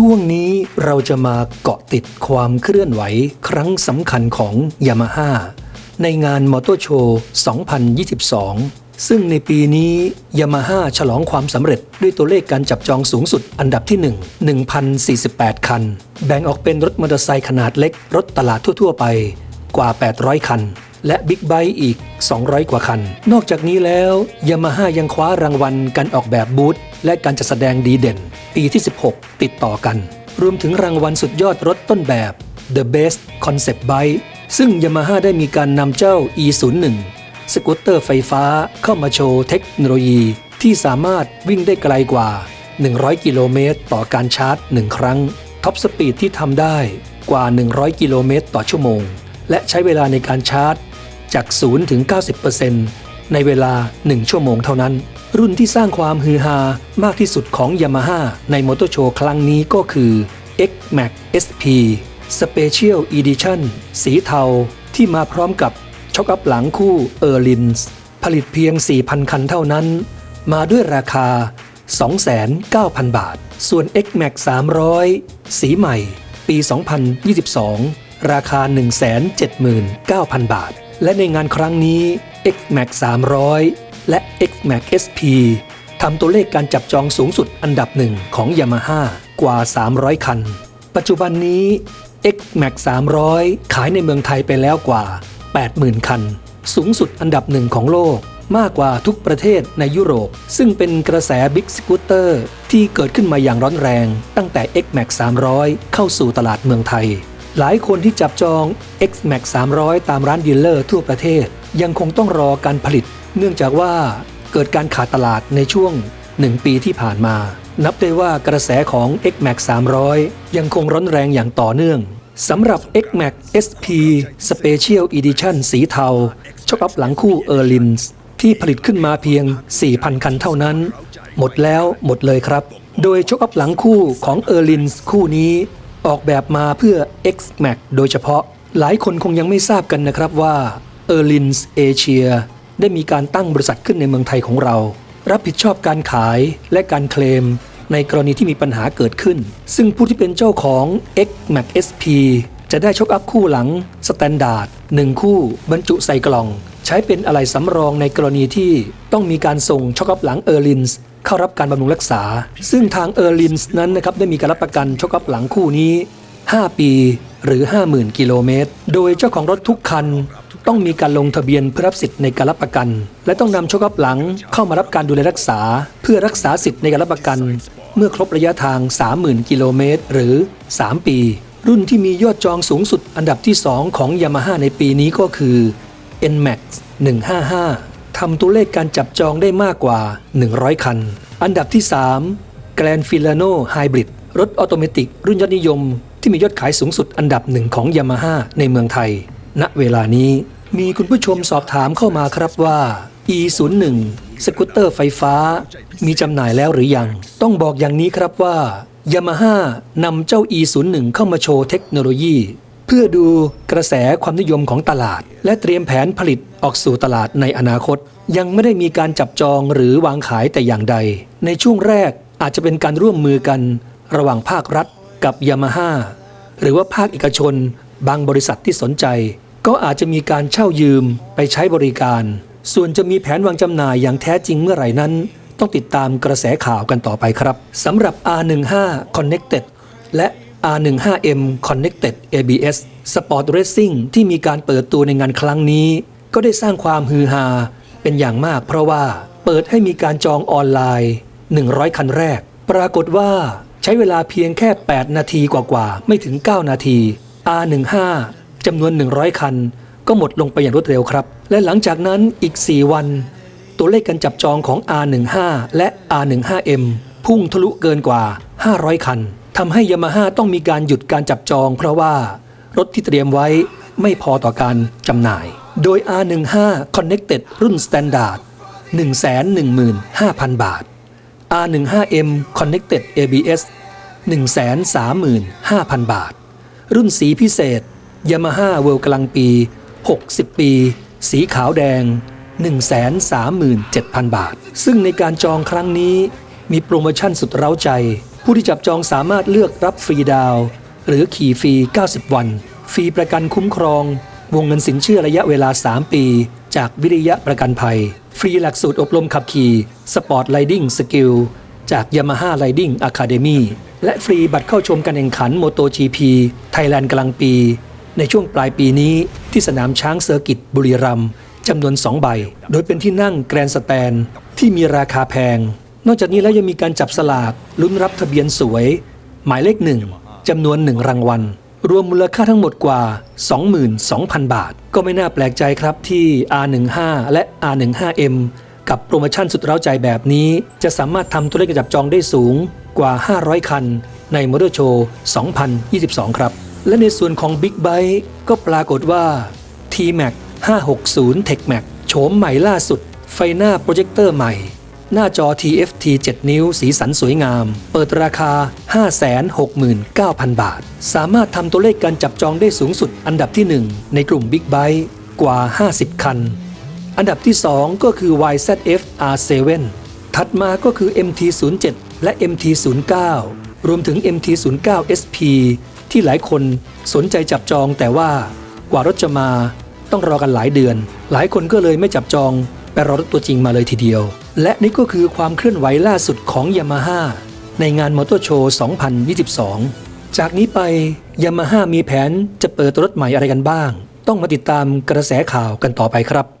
ช่วงนี้เราจะมาเกาะติดความเคลื่อนไหวครั้งสำคัญของยามาฮ่าในงานมอเตอร์โชว์2022 ซึ่งในปีนี้ยามาฮ่าฉลองความสำเร็จด้วยตัวเลขการจับจองสูงสุดอันดับที่ 1 1,048 คัน แบ่งออกเป็นรถมอเตอร์ไซค์ขนาดเล็ก รถตลาดทั่ว ๆ ไปกว่า 800 คัน และบิ๊กไบค์อีก 200 กว่าคัน นอกจากนี้แล้วยามาฮ่ายังคว้ารางวัลการออกแบบบูธและการจัดแสดงดีเด่น ปีที่ 16 ติดต่อกัน รวมถึงรางวัลสุดยอดรถต้นแบบ The Best Concept Bike ซึ่งยามาฮ่าได้มีการนำเจ้า E01 สกูตเตอร์ไฟฟ้าเข้ามาโชว์เทคโนโลยีที่สามารถวิ่งได้ไกลกว่า 100 กิโลเมตรต่อการชาร์จ 1 ครั้ง ท็อปสปีดที่ทำได้กว่า 100 กิโลเมตรต่อชั่วโมง และใช้เวลาในการชาร์จ จาก 0 ถึง 90%ในเวลา 1 ชั่วโมงเท่านั้น รุ่นที่สร้างความฮือฮามากที่สุดของ Yamaha ในมอเตอร์โชว์ครั้งนี้ก็คือ X-Max SP Special Edition สีเทาที่มาพร้อมกับช็อคอัพหลังคู่ e r l i n s ผลิตเพียง 4,000 คันเท่านั้น มาด้วยราคา 29,000 บาท ส่วน X-Max 300 สีใหม่ ปี 2022 ราคา 179,000 บาท และในงานครั้งนี้ X-Max 300 และ X-Max SP ทำตัวเลขการจับจองสูงสุดอันดับหนึ่งของ Yamaha กว่า 300 คัน ปัจจุบันนี้ X-Max 300 ขายในเมืองไทยไปแล้วกว่า 80,000 คัน สูงสุดอันดับหนึ่งของโลกมากกว่าทุกประเทศในยุโรป ซึ่งเป็นกระแสบิ๊กสกูตเตอร์ที่เกิดขึ้นมาอย่างร้อนแรง ตั้งแต่ X-Max 300 เข้าสู่ตลาดเมืองไทย หลายคนที่จับจอง X-Max 300 ตามร้านดีลเลอร์ทั่วประเทศ ยังคงต้องรอการผลิต เนื่องจากว่าเกิดการขาดตลาดในช่วง 1 ปีที่ผ่านมา นับได้ว่ากระแสของ X-Max 300 ยังคงร้อนแรงอย่างต่อเนื่องสำหรับ X-Max SP Special Edition สีเทาช็อคอัพหลังคู่ e r l i n s ที่ผลิตขึ้นมาเพียง 4,000 คันเท่านั้น หมดแล้วหมดเลยครับ โดยช็อคอัพหลังคู่ของ e r l i n s คู่นี้ ออกแบบมาเพื่อ X-Max โดยเฉพาะ หลายคนคงยังไม่ทราบกันนะครับว่า e r l i n s Asia ได้มีการตั้งบริษัทขึ้นในเมืองไทยของเรา รับผิดชอบการขายและการเคลม ในกรณีที่มีปัญหาเกิดขึ้น ซึ่งผู้ที่เป็นเจ้าของ X Max SP จะได้ชกอัพคู่หลังสแตนดาร์ด1คู่บรรจุใส่กล่อง ใช้เป็นอะไรสำรองในกรณีที่ต้องมีการส่งชกอัพหลังเออร์ลินส์ เข้ารับการบำรุงรักษา ซึ่งทางเออร์ลินส์นั้นนะครับได้มีการรับประกันชกอัพหลังคู่นี้ 5 ปีหรือ 50,000 กิโลเมตร โดยเจ้าของรถทุกคัน ต้องมีการลงทะเบียนเพื่อรับสิทธิ์ในการรับประกัน และต้องนำโชคอัพหลังเข้ามารับการดูแลรักษา เพื่อรักษาสิทธิ์ในการรับประกัน เมื่อครบระยะทาง 30,000 กิโลเมตรหรือ 3 ปี รุ่นที่มียอดจองสูงสุดอันดับที่ 2 ของ Yamaha ในปีนี้ก็คือ NMAX 155 ทำตัวเลขการจับจองได้มากกว่า 100 คัน อันดับที่ 3 Grand Filano Hybrid รถออโตเมติกรุ่นยอดนิยม ที่มียอดขายสูงสุดอันดับหนึ่งของ Yamaha ในเมืองไทย ณ เวลานี้มีคุณผู้ชมสอบถามเข้ามาครับว่า E01 สกูตเตอร์ไฟฟ้า มีจำหน่ายแล้วหรือยัง ต้องบอกอย่างนี้ครับว่า Yamaha นำเจ้า E01 เข้ามาโชว์เทคโนโลยี เพื่อดูกระแสความนิยมของตลาด และเตรียมแผนผลิตออกสู่ตลาดในอนาคต ยังไม่ได้มีการจับจองหรือวางขายแต่อย่างใด ในช่วงแรกอาจจะเป็นการร่วมมือกัน ระหว่างภาครัฐกับ Yamaha หรือว่าภาคเอกชน บางบริษัทที่สนใจ ก็อาจจะมีการเช่ายืมไปใช้บริการ ส่วนจะมีแผนวางจำหน่ายอย่างแท้จริงเมื่อไหร่นั้น ต้องติดตามกระแสข่าวกันต่อไปครับสำหรับ R15 Connected และ R15M Connected ABS Sport Racing ที่มีการเปิดตัวในงานครั้งนี้ ก็ได้สร้างความฮือฮาเป็นอย่างมากเพราะว่าเปิดให้มีการจองออนไลน์ 100 คันแรก ปรากฏว่าใช้เวลาเพียงแค่ 8 นาทีกว่าๆ ไม่ถึง 9 นาที R15 จำนวน 100 คัน ก็หมดลงไปอย่างรวดเร็วครับ และหลังจากนั้นอีก 4 วัน ตัวเลขการจับจองของ R15 และ R15M พุ่งทะลุเกินกว่า 500 คัน ทำให้ยามาฮ่าต้องมีการหยุดการจับจอง เพราะว่ารถที่เตรียมไว้ไม่พอต่อการจำหน่าย โดย R15 Connected รุ่น Standard 115,000 บาท R15M Connected ABS 135,000 บาท รุ่นสีพิเศษ Yamaha World กลางปี 60 ปี สีขาวแดง 137,000 บาท ซึ่งในการจองครั้งนี้มีโปรโมชั่นสุดเร้าใจ ผู้ที่จับจองสามารถเลือกรับฟรีดาว หรือขี่ฟรี 90 วัน ฟรีประกันคุ้มครอง วงเงินสินเชื่อระยะเวลา 3 ปี จากวิริยะประกันภัย ฟรีหลักสูตรอบรมขับขี่ Sport Riding Skill จาก Yamaha Riding Academy และฟรีบัตรเข้าชมการแข่งขัน MotoGP Thailand กลางปี ในช่วงปลายปีนี้ที่สนามช้างเซอร์กิตบุรีรัมย์จำนวน 2 ใบ โดยเป็นที่นั่งแกรนสแตนที่มีราคาแพง นอกจากนี้แล้วยังมีการจับสลากลุ้นรับทะเบียนสวย หมายเลขหนึ่งจำนวนหนึ่งรางวัล รวมมูลค่าทั้งหมดกว่า 22,000 บาท ก็ไม่น่าแปลกใจครับที่ R15 และ R15M กับโปรโมชั่นสุดเร้าใจแบบนี้ จะสามารถทำตัวเลขจับจองได้สูงกว่า 500 คัน ในมอเตอร์โชว์ 2022 ครับ และในส่วนของ Big b i t e ก็ปรากฏว่า T-Max 560 Tech Max โฉมใหม่ล่าสุด ไฟหน้าโปรเจคเตอร์ใหม่ หน้าจอ TFT 7 นิ้ว สีสันสวยงาม เปิดราคา 569,000 บาท สามารถทำตัวเลขการจับจองได้สูงสุดอันดับที่ 1 ในกลุ่ม Big b i t e กว่า 50 คัน อันดับที่ 2 ก็คือ YZF R7 ถัดมาก็คือ MT07 และ MT09 รวมถึง MT09 SP ที่หลายคนสนใจจับจองแต่ว่ากว่ารถจะมาต้องรอกันหลายเดือน หลายคนก็เลยไม่จับจองไปรอรถตัวจริงมาเลยทีเดียว และนี่ก็คือความเคลื่อนไหวล่าสุดของ Yamaha ในงานมอเตอร์โชว์2022 จากนี้ไป Yamaha มีแผนจะเปิดรถใหม่อะไรกันบ้าง ต้องมาติดตามกระแสข่าวกันต่อไปครับ